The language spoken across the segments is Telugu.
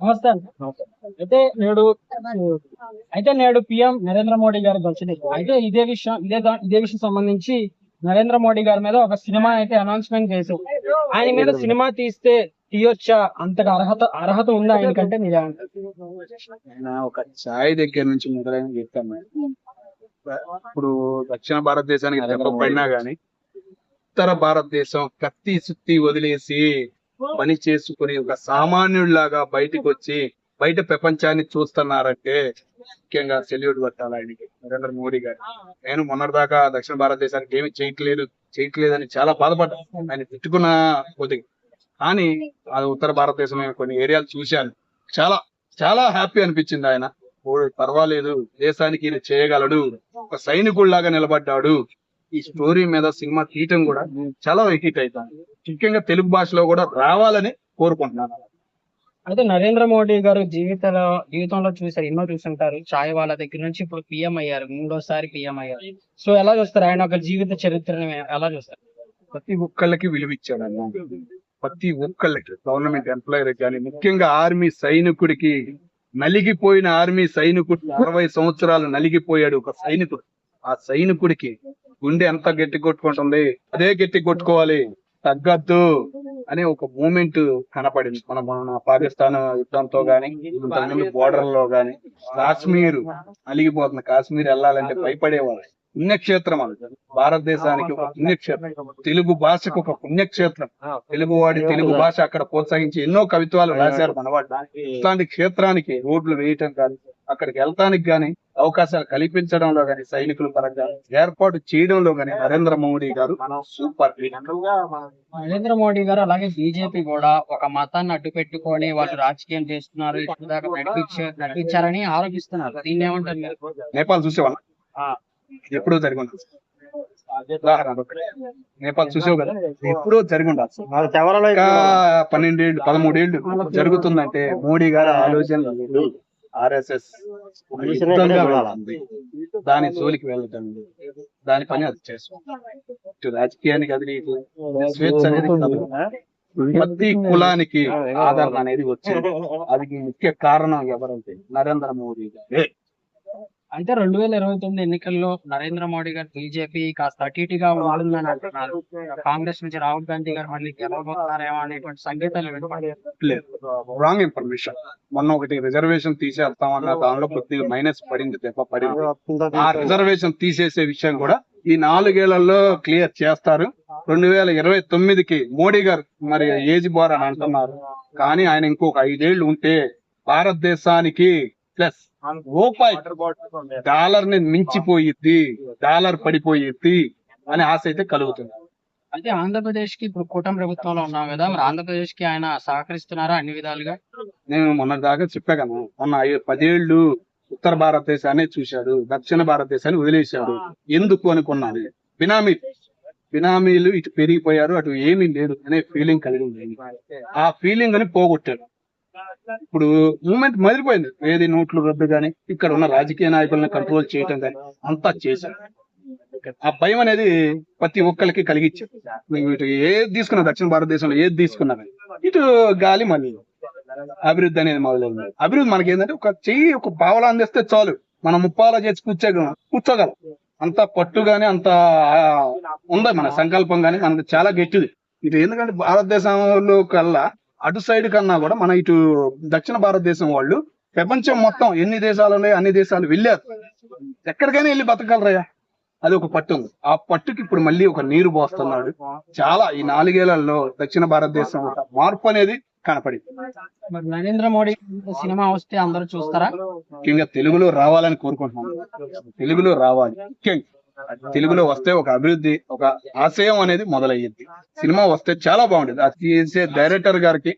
నమస్తే అండి. అయితే నేడు అయితే నేడు పిఎం నరేంద్ర మోడీ గారి బర్త్డే అయితే ఇదే విషయం ఇదే ఇదే విషయం సంబంధించి నరేంద్ర మోడీ గారి మీద ఒక సినిమా అయితే అనౌన్స్మెంట్ చేశారు. ఆయన మీద సినిమా తీస్తే తీయొచ్చా? అంతగా అర్హత అర్హత ఉందా? ఆయనకంటే నిజంగా ఆయన ఒక ఛాయ్ దగ్గర నుంచి మొదలైన చెప్తాను ఇప్పుడు దక్షిణ భారతదేశానికి దెబ్బ పడినా గానీ ఉత్తర భారతదేశం కత్తి సుత్తి వదిలేసి పని చేసుకుని ఒక సామాన్యుడిలాగా బయటికి వచ్చి బయట ప్రపంచాన్ని చూస్తున్నారంటే ముఖ్యంగా సెల్యూట్ కొట్టాలి ఆయనకి. నరేంద్ర మోడీ గారు. నేను మొన్నటిదాకా దక్షిణ భారతదేశానికి ఏమి చేయట్లేదు చేయట్లేదని చాలా బాధపడ్డాను ఆయన తిట్టుకున్న కొద్దిగా. కానీ అది ఉత్తర భారతదేశం కొన్ని ఏరియాలు చూశాను. చాలా చాలా హ్యాపీ అనిపించింది ఆయన. ఓ పర్వాలేదు. దేశానికి ఈయన చేయగలడు. ఒక సైనికుడిలాగా నిలబడ్డాడు. ఈ స్టోరీ మీద సినిమా తీయటం కూడా చాలా హిట్ అవుతాను ముఖ్యంగా తెలుగు భాషలో కూడా రావాలని కోరుకుంటున్నాను. అయితే నరేంద్ర మోడీ గారు జీవితంలో జీవితంలో చూసారు ఎన్నో చూసుంటారు చాయ్ వాళ్ళ దగ్గర నుంచి ఇప్పుడు పిఎం అయ్యారు మూడోసారి పిఎం అయ్యారు. సో ఎలా చూస్తారు ఆయన ఒక జీవిత చరిత్రను ఎలా చూస్తారు? ప్రతి ఒక్కళ్ళకి విలువిచ్చాడు అన్న ప్రతి ఒక్కళ్ళకి గవర్నమెంట్ ఎంప్లాయర్ కానీ ముఖ్యంగా ఆర్మీ సైనికుడికి నలిగిపోయిన ఆర్మీ సైనికుడు అరవై సంవత్సరాలు నలిగిపోయాడు ఒక సైనికుడు. ఆ సైనికుడికి గుండె ఎంత గట్టి కొట్టుకుంటుంది అదే గట్టి కొట్టుకోవాలి తగ్గద్దు అనే ఒక మూమెంట్ కనపడింది. మన మన పాకిస్తాన్ యుద్ధంతో గాని బోర్డర్లో గాని కాశ్మీర్ అలిగిపోతుంది. కాశ్మీర్ వెళ్ళాలంటే భయపడేవాళ్ళు. పుణ్యక్షేత్రం అది. భారతదేశానికి ఒక పుణ్యక్షేత్రం. తెలుగు భాషకు ఒక పుణ్యక్షేత్రం. తెలుగు వాడి తెలుగు భాష అక్కడ ప్రోత్సహించి ఎన్నో కవిత్వాలు రాశారు మనవాడు ఇట్లాంటి క్షేత్రానికి రోడ్లు వేయటం కానీ అక్కడికి వెళ్తానికి గాని అవకాశాలు కల్పించడంలో గాని సైనికుల పరంగా ఏర్పాటు చేయడంలో గాని నరేంద్ర మోడీ గారు సూపర్. నరేంద్ర మోడీ గారు అలాగే బీజేపీ కూడా ఒక మతాన్ని అడ్డు పెట్టుకొని వాళ్ళు రాజకీయం చేస్తున్నారు నడిపించారని ఆరోపిస్తున్నారు. దీన్ని ఏమంటారు మీరు? నేపాల్ చూసేవాళ్ళ. ఆ, ఎప్పుడో జరిగి ఉండాలి నేపాల్ చూసావు కదా? ఎప్పుడో జరిగి ఉండాలి ఇంకా పన్నెండేళ్ళు పదమూడేళ్ళు జరుగుతుందంటే మోడీ గారి ఆలోచనలు ఆర్ఎస్ఎస్ దాని జోలికి వెళ్ళటం దాని పని అది చేస్తుంది రాజకీయానికి అది స్వేచ్ఛ అనేది ప్రతి కులానికి ఆదరణ అనేది వచ్చింది. అది ముఖ్య కారణం ఎవరంటే నరేంద్ర మోడీ గారు. అంటే రెండు వేల ఇరవై తొమ్మిది ఎన్నికల్లో నరేంద్ర మోడీ గారు బీజేపీ కాస్త అటు ఇటుగా ఉంటుందని అంటున్నారు. కాంగ్రెస్ నుంచి రాహుల్ గాంధీ గారు మళ్ళీ గెలవబోతున్నారేమో అనేటువంటి సంకేతాలు రాంగ్ ఇన్ఫర్మేషన్ మొన్న ఒకటి రిజర్వేషన్ తీసేస్తామన్న దానిలో కొద్దిగా మైనస్ పడింది దెబ్బ పడింది. ఆ రిజర్వేషన్ తీసేసే విషయం కూడా ఈ నాలుగేళ్ళలో క్లియర్ చేస్తారు. రెండు వేల ఇరవై తొమ్మిదికి మోడీ గారు మరి ఏజ్ బార్ అని అంటున్నారు. కానీ ఆయన ఇంకొక ఐదేళ్ళు ఉంటే భారతదేశానికి ప్లస్ రూపాయి డాలర్ని మించిపోయిద్ది డాలర్ పడిపోయిద్ది అనే ఆశ అయితే కలుగుతుంది. అయితే ఆంధ్రప్రదేశ్కి ఇప్పుడు కూటమి ప్రభుత్వంలో ఉన్నాం కదా మరి ఆంధ్రప్రదేశ్కి ఆయన సహకరిస్తున్నారా అన్ని విధాలుగా? నేను మొన్న దాకా చెప్పా కదా మొన్న పదేళ్ళు ఉత్తర భారతదేశాన్ని చూశాడు దక్షిణ భారతదేశాన్ని వదిలేశాడు. ఎందుకు అనుకున్నాను బినామీ బినామీలు ఇటు పెరిగిపోయారు అటు ఏమీ లేదు అనే ఫీలింగ్ కలిగింది. ఆ ఫీలింగ్ అని పోగొట్టాడు. ఇప్పుడు మూమెంట్ మదిలిపోయింది. ఏది నోట్లు రద్దు కానీ ఇక్కడ ఉన్న రాజకీయ నాయకులను కంట్రోల్ చేయటం కానీ అంతా చేశారు. ఆ భయం అనేది ప్రతి ఒక్కరికి కలిగించారు నువ్వు ఇటు ఏది తీసుకున్నా దక్షిణ భారతదేశంలో ఏది తీసుకున్నా ఇటు గాలి మళ్ళీ అభివృద్ధి అనేది మొదలైంది. అభివృద్ధి మనకి ఏంటంటే ఒక చెయ్యి ఒక పావలా అందిస్తే చాలు. మనం ముప్పాల చేసి కూర్చోగలం కూర్చోగలం. అంత పట్టు గాని అంత ఉంది మన సంకల్పం గాని మనకు చాలా గట్టిది. ఇది ఎందుకంటే భారతదేశంలో కల్లా అటు సైడ్ కన్నా కూడా మన ఇటు దక్షిణ భారతదేశం వాళ్ళు ప్రపంచం మొత్తం ఎన్ని దేశాలు ఉన్నాయో అన్ని దేశాలు వెళ్ళారు. ఎక్కడికైనా వెళ్ళి బతకగలరయ్యా? అది ఒక పట్టు ఉంది. ఆ పట్టుకి ఇప్పుడు మళ్ళీ ఒక నీరు పోస్తున్నాడు. చాలా ఈ నాలుగేళ్ళలో దక్షిణ భారతదేశం మార్పు అనేది కనపడింది. మరి నరేంద్ర మోడీ సినిమా వస్తే అందరూ చూస్తారా? ముఖ్యంగా తెలుగులో రావాలని కోరుకుంటున్నాను తెలుగులో రావాలి. ముఖ్యంగా తెలుగులో వస్తే ఒక అభివృద్ధి ఒక ఆశయం అనేది మొదలయ్యింది సినిమా వస్తే చాలా బాగుండేది. అది చేసే డైరెక్టర్ గారికి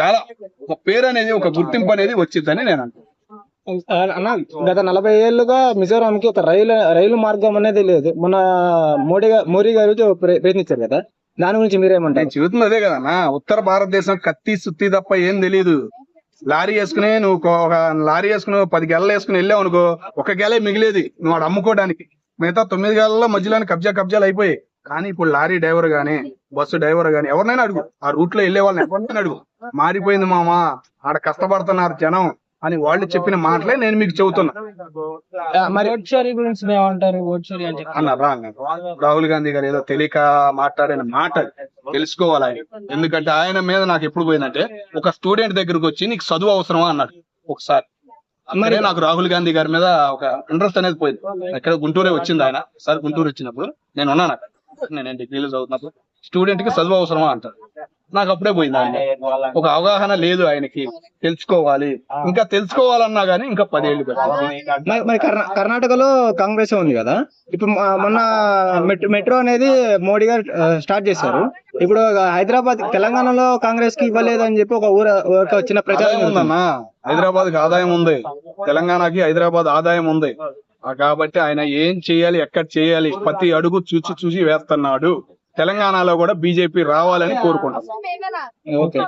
చాలా ఒక పేరు అనేది ఒక గుర్తింపు అనేది వచ్చిందని నేను అంటాను అన్న గత నలభై ఏళ్ళుగా మిజోరాం కి ఒక రైలు రైలు మార్గం అనేది లేదు. మన మోడీ గారు మోడీ గారు ప్ర- ప్రయత్నించారు కదా? దాని గురించి మీరేమంటారు? చెబుతుంది అదే కదన్నా ఉత్తర భారతదేశం కత్తి సుత్తి తప్ప ఏం తెలియదు లారీ వేసుకుని నువ్వు ఒక- లారీ వేసుకుని పది గెలలు వేసుకుని వెళ్ళావు అనుకో ఒక గెలే మిగిలేది. నువ్వు వాడు అమ్ముకోవడానికి. మిగతా తొమ్మిది గెలల్లో మధ్యలోని కబ్జా కబ్జాలు అయిపోయాయి. కానీ ఇప్పుడు లారీ డ్రైవర్ గానీ బస్సు డ్రైవర్ గానీ ఎవరినైనా అడుగు. ఆ రూట్లో వెళ్ళే వాళ్ళని ఎవరినైనా అడుగు. మారిపోయింది మామా ఆడ కష్టపడుతున్నారు జనం అని వాళ్ళు చెప్పిన మాటలే నేను మీకు చెబుతున్నా. మరి రాహుల్ గాంధీ గారు ఏదో తెలియక మాట్లాడిన మాట. తెలుసుకోవాలి ఆయన. ఎందుకంటే ఆయన మీద నాకు ఎప్పుడు పోయిందంటే ఒక స్టూడెంట్ దగ్గరకు వచ్చి నీకు చదువు అవసరమా? అన్నాడు. ఒకసారి. మరి నాకు రాహుల్ గాంధీ గారి మీద ఒక ఇంట్రెస్ట్ అనేది పోయింది. ఎక్కడ గుంటూరే వచ్చింది ఆయన. సార్ గుంటూరు వచ్చినప్పుడు నేను ఉన్నాను అక్కడ. నేను డిగ్రీలో చదువుతున్నప్పుడు. స్టూడెంట్కి చదువు అవసరమా అంటారు. నాకు అప్పుడే పోయింది ఆయన ఒక అవగాహన లేదు ఆయనకి. తెలుసుకోవాలి. ఇంకా తెలుసుకోవాలన్నా గానీ ఇంకా పదేళ్ళు పెట్టాలి మరి- మరి కర్ణా- కర్ణాటకలో కాంగ్రెస్ ఉంది కదా? ఇప్పుడు మొన్న మెట్రో మెట్రో అనేది మోడీ గారు స్టార్ట్ చేశారు. ఇప్పుడు హైదరాబాద్ తెలంగాణలో కాంగ్రెస్కి ఇవ్వలేదు అని చెప్పి ఒక ఊర చిన్న ప్రచారం. ఉందన్నా. హైదరాబాద్కి ఆదాయం ఉంది. తెలంగాణకి హైదరాబాద్ ఆదాయం ఉంది. ఆ కాబట్టి ఆయన ఏం చేయాలి ఎక్కడ చేయాలి ప్రతి అడుగు చూసి చూసి వేస్తున్నాడు. తెలంగాణలో కూడా బీజేపీ రావాలని కోరుకుంటాం ఓకే.